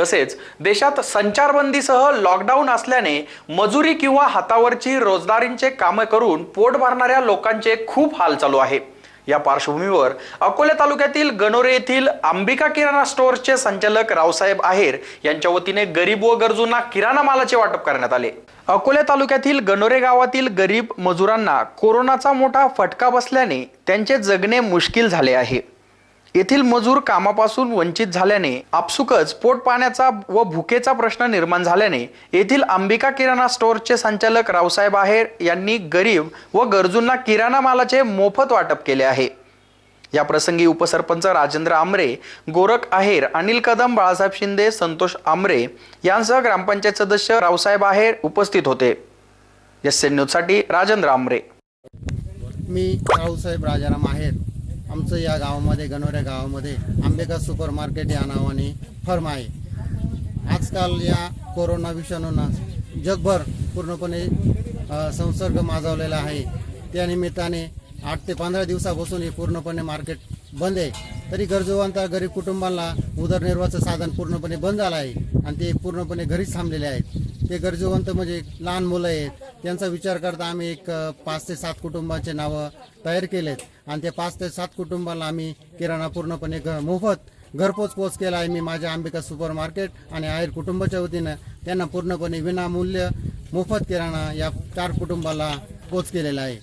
तसेच देशात संचारबंदीसह लॉकडाऊन असल्याने मजुरी किंवा हातावरची रोजदारींचे कामं करून पोट भरणाऱ्या लोकांचे खूप हाल चालू आहे. या पार्श्वभूमीवर अकोले तालुक्यातील गणोरे येथील अंबिका किराणा स्टोअर्सचे संचालक रावसाहेब आहेर यांच्या वतीने गरीब व गरजूंना किराणा मालाचे वाटप करण्यात आले. अकोले तालुक्यातील गणोरे गावातील गरीब मजुरांना कोरोनाचा मोठा फटका बसल्याने त्यांचे जगणे मुश्किल झाले आहे. येथील मजूर कामापासून वंचित झाल्याने आपसुकच पोट पाण्याचा व भुकेचा प्रश्न निर्माण झाल्याने येथील अंबिका किराणा स्टोअरचे संचालक रावसाहेब आहेर यांनी गरीब व गरजूंना किराणा मालाचे मोफत वाटप केले आहे. या प्रसंगी उपसरपंच राजेंद्र आमरे गोरख आहेर अनिल कदम बाळासाहेब शिंदे संतोष आमरे यांसह ग्रामपंचायत सदस्य रावसाहेब आहेर उपस्थित होते. एस एन न्यूजसाठी राजेंद्र आमरे. मी रावसाहेब राजाराम आहेर. आमचं या गावामध्ये गणोऱ्या गावामध्ये आंबेका सुपर मार्केट या नावाने फर्म आहे. आजकाल या कोरोना विषाणूनं जगभर पूर्णपणे संसर्ग माजवलेला आहे. त्यानिमित्ताने आठ ते पंधरा दिवसापासून हे पूर्णपणे मार्केट बंद आहे. तरी गरजूवंत गरीब कुटुंबांना उदरनिर्वाहाचं साधन पूर्णपणे बंद झालं आहे आणि ते पूर्णपणे घरीच थांबलेले आहेत. ते गरजेवंत म्हणजे लहान मुलं आहेत त्यांचा विचार करता आम्ही एक पाच ते सात कुटुंबाचे नावं तयार केलेत. आणि ते पाच ते सात कुटुंबाला आम्ही किराणा पूर्णपणे घ मोफत घरपोच पोच केला आहे मी माझ्या अंबिका सुपर मार्केट आणि आयर कुटुंबाच्या वतीनं. त्यांना पूर्णपणे विनामूल्य मोफत किराणा या चार कुटुंबाला पोच केलेला आहे.